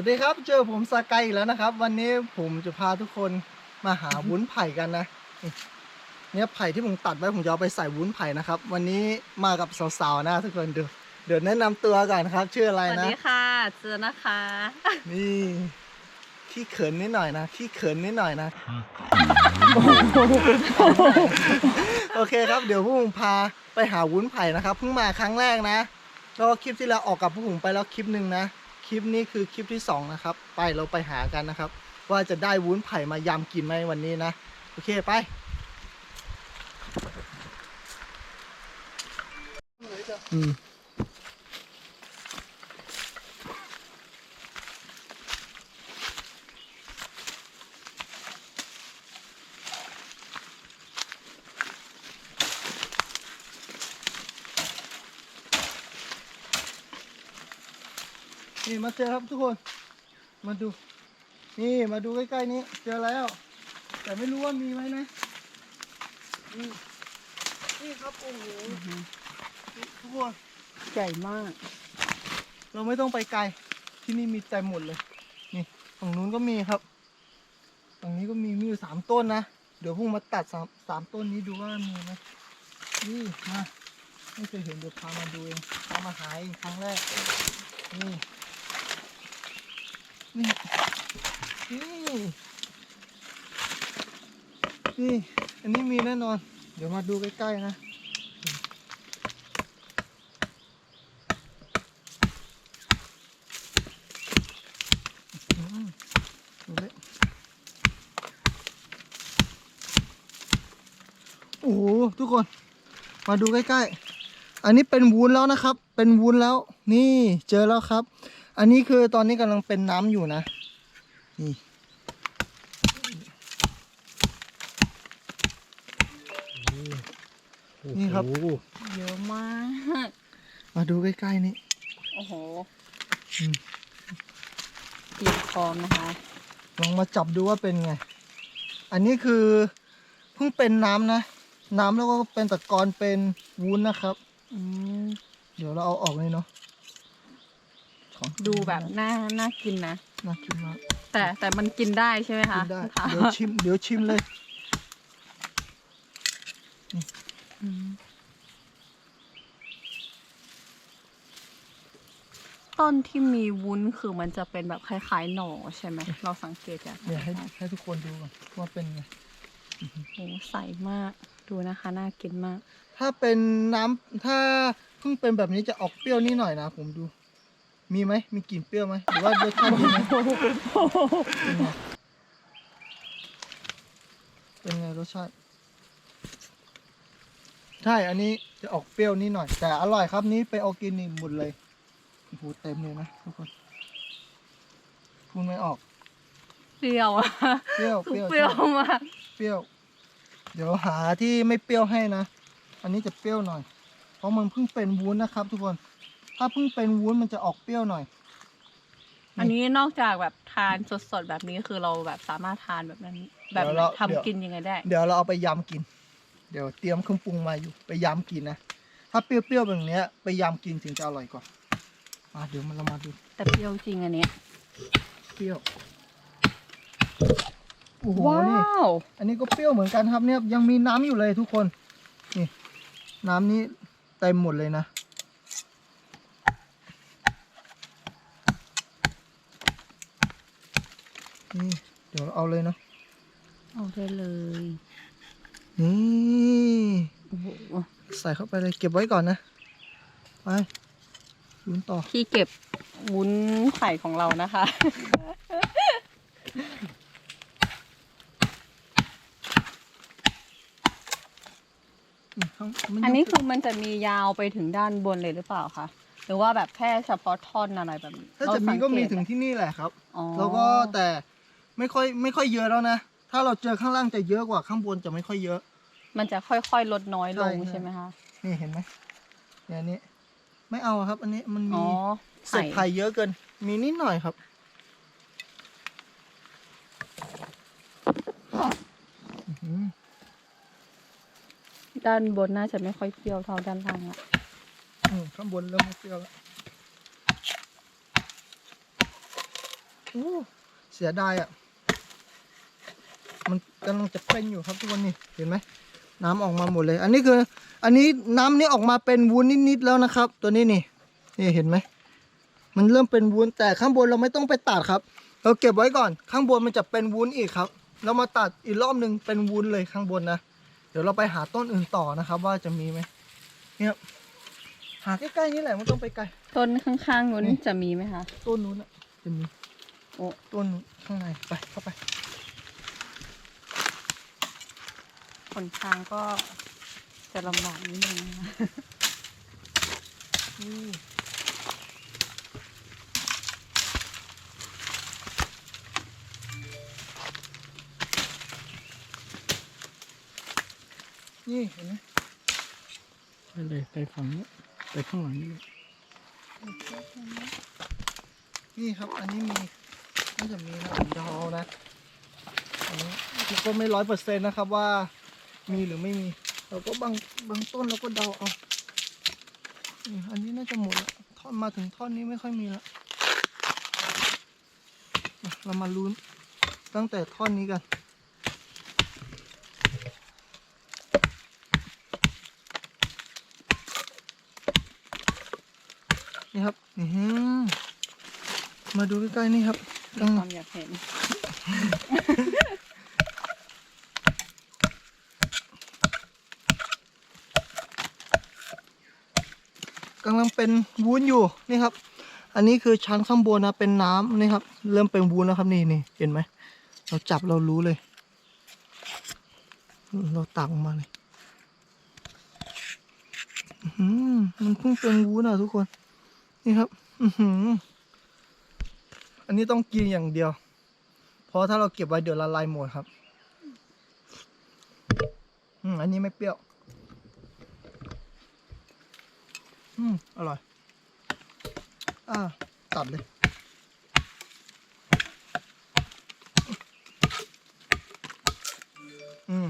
วัสดีครับเจอผมสกายอีกแล้วนะครับ วันนี้ผมจะพาทุกคนมาหาวุ้นไผ่กันนะนี่เนี่ยไผ่ที่ผมตัดไว้ผมจะเอาไปใส่วุ้นไผ่นะครับ วันนี้มากับสาวๆนะทุกคนเดี๋ยวเดี๋ยวแนะนำตัวก่อนครับ ชื่ออะไรสวัสนะ ดีค่ะเจอนะคะ นี่ขี้เขินนิดหน่อยนะขี้เขินนิดหน่อยนะ โอเคครับ เดี๋ยวพวกผมพาไปหาวุ้นไผ่นะครับเพิ่งมาครั้งแรกนะแล้วก็คลิปที่แล้วออกกับพวกผมไปแล้วคลิปหนึ่งนะ คลิปนี้คือคลิปที่สองนะครับ ไปเราไปหากันนะครับ ว่าจะได้วุ้นไผ่มายำกินไหมวันนี้นะ โอเคไปอืม นี่มาเจอครับทุกคน มาดู นี่มาดูใกล้ๆนี้ เจอแล้ว แต่ไม่รู้ว่ามีไหมนะนี่นี่ครับโอ้โหทุกคนใหญ่มาก เราไม่ต้องไปไกล ที่นี่มีเต็มหมดเลย นี่ฝั่งนู้นก็มีครับฝั่งนี้ก็มีมีอยู่สามต้นนะ เดี๋ยวพวกมาตัดสามสามต้นนี้ดูว่ามีไหมนี่มาไม่เคยเห็นเดี๋ยวพามาดูเองพามาหาเองครั้งแรกนี่ นี่นี่นี่ อันนี้มีแน่นอน เดี๋ยวมาดูใกล้ ๆ นะ โอ้โห ทุกคน มาดูใกล้ ๆ อันนี้เป็นวุ้นแล้วนะครับ เป็นวุ้นแล้ว นี่เจอแล้วครับ อันนี้คือตอนนี้กำลังเป็นน้ำอยู่นะ นี่ นี่ครับ เยอะมาก มาดูใกล้ๆนี่ โอ้โหอืมเตรียมพร้อมนะคะ ลองมาจับดูว่าเป็นไง อันนี้คือเพิ่งเป็นน้ำนะ น้ำแล้วก็เป็นตะกอนเป็นวุ้นนะครับอืมเดี๋ยวเราเอาออกเลยเนาะ ของดูแบบน่าน่ากินนะ น่ากินมากแต่แต่มันกินได้ใช่ไหมคะกินได้ค่ะเดี๋ยวชิมเดี๋ยวชิมเลยอืมต้นที่มีวุ้นคือมันจะเป็นแบบคล้ายๆหน่อใช่ไหมเราสังเกตจากเดี๋ยวให้ให้ทุกคนดูก่อนว่าเป็นไงโอ้โหใสมากดูนะคะ น่ากินมาก ถ้าเป็นน้ำถ้าเพิ่งเป็นแบบนี้จะออกเปรี้ยวนิดหน่อยนะผมดู มีไหมมีกลิ่นเปรี้ยวไหมหรือว่ารสชาติดีไหมเป็นไงเป็นไงรสชาติ ใช่ อันนี้จะออกเปรี้ยวนิดหน่อย แต่อร่อยครับนี้เป็นออร์แกนิกหมดเลยโอ้โหเต็มเลยนะทุกคนคุณไม่ออก เปรี้ยวอะเปรี้ยวคือเปรี้ยวเปรี้ยวมากเปรี้ยว เดี๋ยวหาที่ไม่เปรี้ยวให้นะ อันนี้จะเปรี้ยวหน่อย เพราะมันเพิ่งเป็นวุ้นนะครับ ทุกคน ถ้าเพิ่งเป็นวุ้นมันจะออกเปรี้ยวหน่อย อันนี้นอกจากแบบทานสดๆแบบนี้คือเราแบบสามารถทานแบบนั้น แบบเดี๋ยวเราทำกินยังไงได้ เดี๋ยวเราเอาไปยำกิน เดี๋ยวเตรียมเครื่องปรุงมาอยู่ไปยำกินนะ ถ้าเปรี้ยวๆแบบเนี้ย ไปยำกินถึงจะอร่อยกว่ามาเดี๋ยวมันเรามาดูแต่เปรี้ยวจริงอันเนี้ยเปรี้ยว โอ้โหว้านี่วอันนี้ก็เปรี้ยวเหมือนกันครับเนี่ยยังมีน้ำอยู่เลยทุกคน นี่ น้ำนี้เต็มหมดเลยนะ นี่เดี๋ยวเอาเลยเนาะเอาได้เลยนี่โอ้โหใส่เข้าไปเลยเก็บไว้ก่อนนะไปลุ้นต่อที่เก็บวุ้นไข่ของเรานะคะอืมข้างมัอันนี้ยู่คือมันจะมียาวไปถึงด้านบนเลยหรือเปล่าคะหรือว่าแบบแค่เฉพาะท่อนอะไรแบบนี้ถ้าเรจะมีสัเตก็มีถึงที่นี่แหละครับอ๋อแล้วก็แต่ ไม่ค่อยไม่ค่อยเยอะแล้วนะ ถ้าเราเจอข้างล่างจะเยอะกว่าข้างบนจะไม่ค่อยเยอะ มันจะค่อยๆลดน้อยลงใช่ใช่ใช่ไหมคะนี่เห็นไหมเนี่ยอันนี้ไม่เอาครับ อันนี้มันอ๋มีอเศษไผ่เยอะเกิน มีนิดหน่อยครับอื้อหือด้านบนน่าจะไม่ค่อยเปรี้ยวเท่าด้านล่างอะอืมข้างบนเริ่มไม่เปรี้ยวแล้วอู้เสียดายอะมัน กำลังจะเป็นอยู่ครับทุกคนนี่เห็นไหมน้ำออกมาหมดเลย อันนี้คือ อันนี้น้ำนี่ออกมาเป็นวุ้นนิดๆแล้วนะครับ ตัวนี้นี่นี่เห็นไหมมันเริ่มเป็นวุ้นแต่ข้างบนเราไม่ต้องไปตัดครับ เราเก็บไว้ก่อน ข้างบนมันจะเป็นวุ้นอีกครับ เรามาตัดอีกรอบหนึ่งเป็นวุ้นเลยข้างบนนะเดี๋ยวเราไปหาต้นอื่นต่อนะครับ ว่าจะมีไหมเนี่ยหาใกล้ๆนี่แหละไม่ต้องไปไกลต้นข้างๆนู้นนี่จะมีไหมคะต้นนู้นอะจะมีโอ้ต้นนู้นข้างในไปเข้าไป ผลทางก็จะลำบากนิดนึงนะคะนี่นี่เห็นไหมไปเลยไปฝั่งนี้ไปข้างหลังนี่นี่ครับ อันนี้มีน่าจะมีนะผมเดานะอันนี้ก็ไม่ร้อยเปอร์เซ็นต์นะครับว่า มีหรือไม่มี เราก็บางบางต้นเราก็เดาเอานี่อันนี้น่าจะหมดละท่อนมาถึงท่อนนี้ไม่ค่อยมีละมาเรามาลุ้นตั้งแต่ท่อนนี้กัน นี่ครับอือหือมาดูใกล้ๆนี่ครับมีกำคลัวางมอยากเห็น กำลัง เป็นวุ้นอยู่นี่ครับ อันนี้คือชั้นข้างบนนะเป็นน้ำนี่ครับ เริ่มเป็นวุ้นแล้วครับนี่นี่เห็นไหมเราจับเรารู้เลย เราตักออกมาเลยมันเพิ่งเป็นวุ้นอะทุกคน นี่ครับ อือันนี้ต้องกินอย่างเดียว เพราะถ้าเราเก็บไว้เดี๋ยวละลายหมดครับ อืมอันนี้ไม่เปรี้ยว อืม อร่อย อ่า ตัดเลย อืม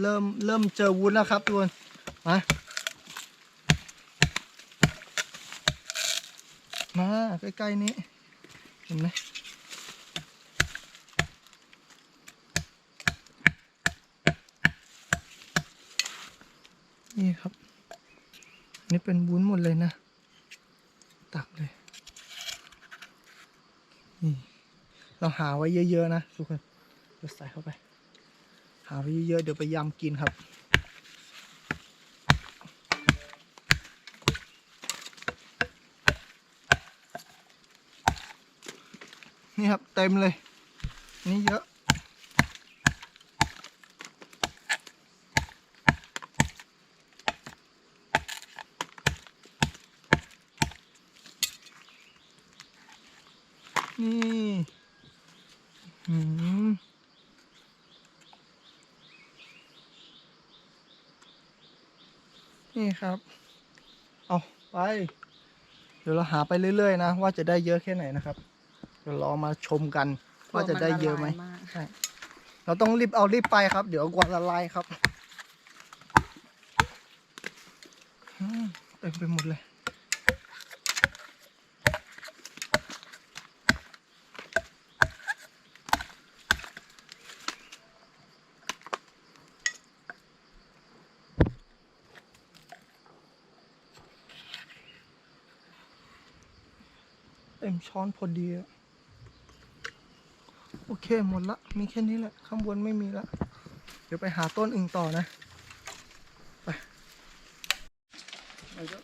เริ่ม เริ่มเจอวุ้นแล้วครับทุกคน มา มา ใกล้ ๆ นี้ เห็นไหม นี่ครับ นี่ เป็นวุ้นหมดเลยนะ ตักเลย นี่ เราหาไว้เยอะ ๆ นะทุกคนเดี๋ยวใส่เข้าไป หาไว้เยอะๆเดี๋ยวไปยำกินครับนี่ครับ เต็มเลย นี่เยอะ นี่หืมนี่ครับ เอาไป เดี๋ยวเราหาไปเรื่อยๆ นะ ว่าจะได้เยอะแค่ไหนนะครับ เดี๋ยวรอมาชมกัน ว่าจะได้เยอะไหมกลัวมันละลายมากใช่เราต้องรีบเอารีบไปครับ เดี๋ยวกว่าละลายครับอืมเต็มไปหมดเลย ช้อนพอดี โอเคหมดละ มีแค่นี้แหละ ข้างบนไม่มีละ เดี๋ยวไปหาต้นอื่นต่อนะ ไปไปก็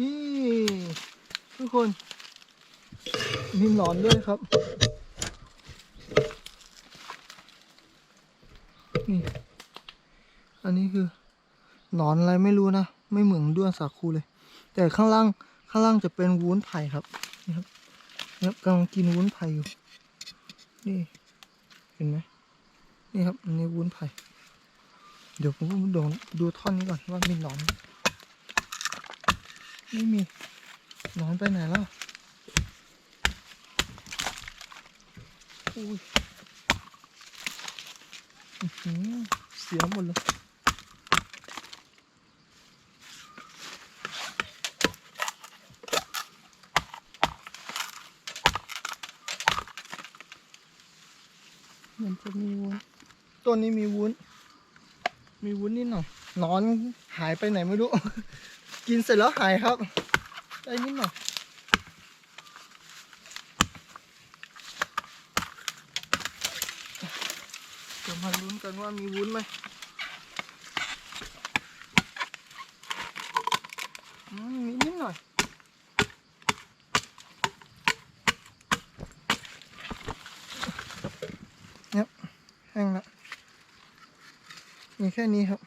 นี่ทุกคนมีหนอนด้วยครับ อันนี้คือหนอนอะไรไม่รู้นะ ไม่เหมือนด้วนสาคูเลย แต่ข้างล่างข้างล่างจะเป็นวุ้นไผ่ครับนี่ครับนี่ครับกำลังกินวุ้นไผ่อยู่ นี่ เห็นไหมนี่ครับอันนี้วุ้นไผ่เดี๋ยวผมดูดูท่อนนี้ก่อนว่ามีหนอนไม่มีหนอนไปไหนแล้วอุ้ยเสียหมดเลย เหมือนจะมีวุ้นต้นนี้มีวุ้น มีวุ้นนิดหน่อยนอนหายไปไหนไม่รู้ กินเสร็จแล้วหายครับ ได้นิดหน่อยจะมาลุ้นกันว่ามีวุ้นไหมอืมมีนิดหน่อย เนี่ย แห้งละมีแค่นี้ครับ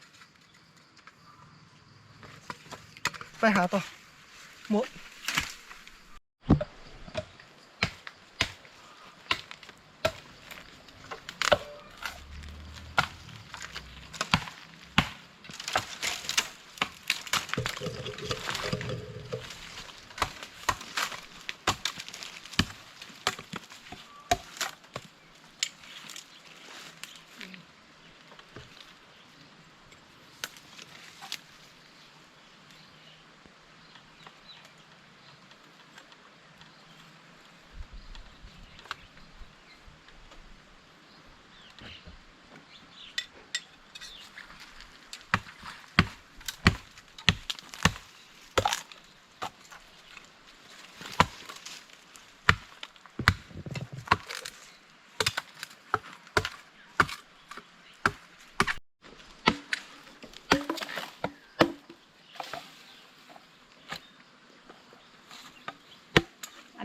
ไปหาต่อหมด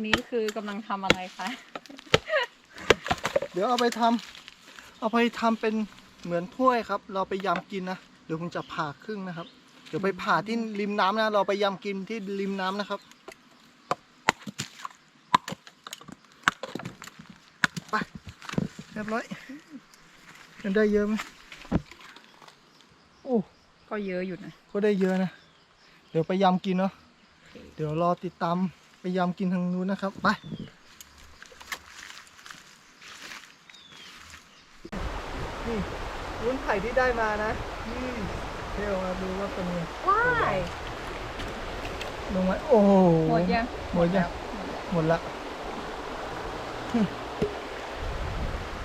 นนี้คือกำลังทำอะไรคะเดี๋ยวเอาไปทำเอาไปทำเป็นเหมือนถ้วยครับ เราไปยำกินนะเดี๋ยวผมจะผ่าครึ่งนะครับ เดี๋ยวไปผ่าที่ริมน้ำนะ เราไปยำกินที่ริมน้ำนะครับไปเรียบร้อยมันได้เยอะไหมโอ้ ก็เยอะอยู่นะ ก็ได้เยอะนะ เดี๋ยวไปยำกินเนาะ เดี๋ยวรอติดตาม ไปยำกินทางนู้นนะครับ ไป นี่วุ้นไข่ที่ได้มานะนี่เที่ยวมาดูว่าเป็นไงว้ายลงมาโอ้โหหมดยังหมดยังหมดละหึ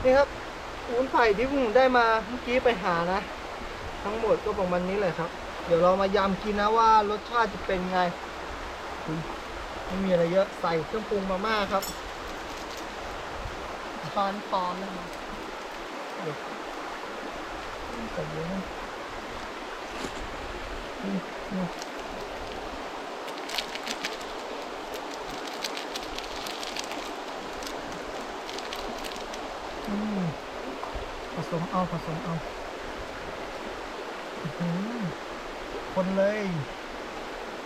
นี่ครับวุ้นไข่ที่ผมได้มาเมื่อกี้ไปหานะ ทั้งหมดก็ประมาณนี้เลยครับ เดี๋ยวเรามายำกินนะว่ารสชาติจะเป็นไงอุ๊ย ไม่มีอะไรเยอะใส่เครื่องปรุงมาม่าครับช้อนฟอมนะคะใส่เยอะนะอืมอืมอืมผสมเอาผสมเอาอื้อหือคนเลย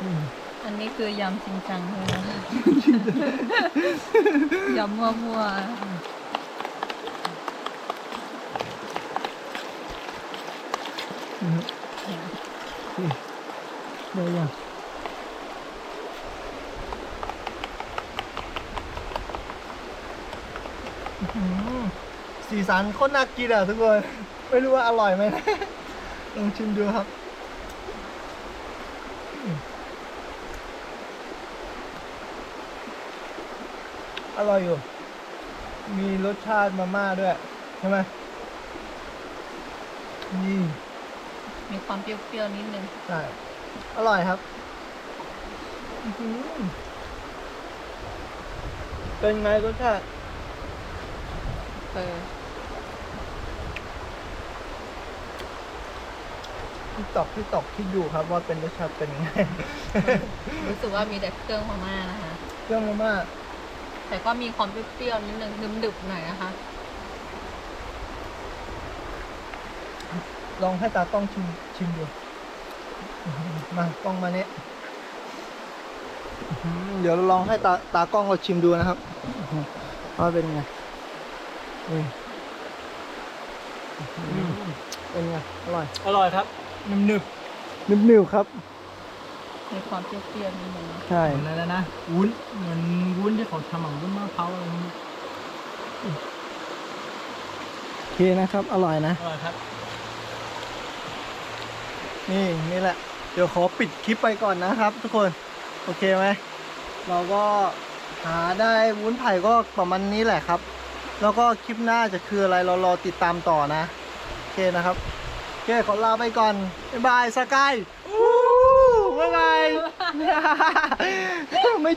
อืม อันนี้คือยำจริงจังเลยนะยำมั่วอืมๆเนี่ยนี่ได้ยังอื้อหือสีสันโคตรน่ากินอะทุกคน ไม่รู้ว่าอร่อยไหมนะ ลองชิมดูครับ อร่อยอยู่ มีรสชาติมาม่าด้วย ใช่ไหมนี่มีความเปรี้ยวๆนิดนึง ใช่ อร่อยครับ อื้อหือเป็นไงรสชาติเออ ที่ตอกที่ตอกคิดอยู่ครับ ว่าเป็นรสชาติเป็นยังไง รู้สึกว่ามีแต่เครื่องมาม่านะคะ เครื่องมาม่า แต่ก็มีความเปรี้ยวๆนิดนึงดึบๆหน่อยนะคะ ลองให้ตากล้องชิมชิมดูอื้อหือมา กล้องมาเนี้ยอื้อหือเดี๋ยวเราลองให้ตาตากล้องเราชิมดูนะครับอื้อหือว่าเป็นไงนี่อื้อหือเป็นไง อร่อย อร่อยครับหนึบหนึบนึบๆครับ มีความเปรี้ยวๆนิดนึงใช่ เหมือนอะไรนะวุ้นเหมือนวุ้นที่เขาทำของวุ้นมะพร้าวอะไรอย่างนี้โอเคนะครับ อร่อยนะ อร่อยครับ นี่นี่แหละ เดี๋ยวขอปิดคลิปไปก่อนนะครับ ทุกคน โอเคไหม เราก็หาได้วุ้นไผ่ก็ประมาณนี้แหละครับ แล้วก็คลิปหน้าจะคืออะไรเรารอติดตามต่อนะ โอเคนะครับ โอเค ขอลาไปก่อน บ๊ายบายสกาย อู้บ๊าย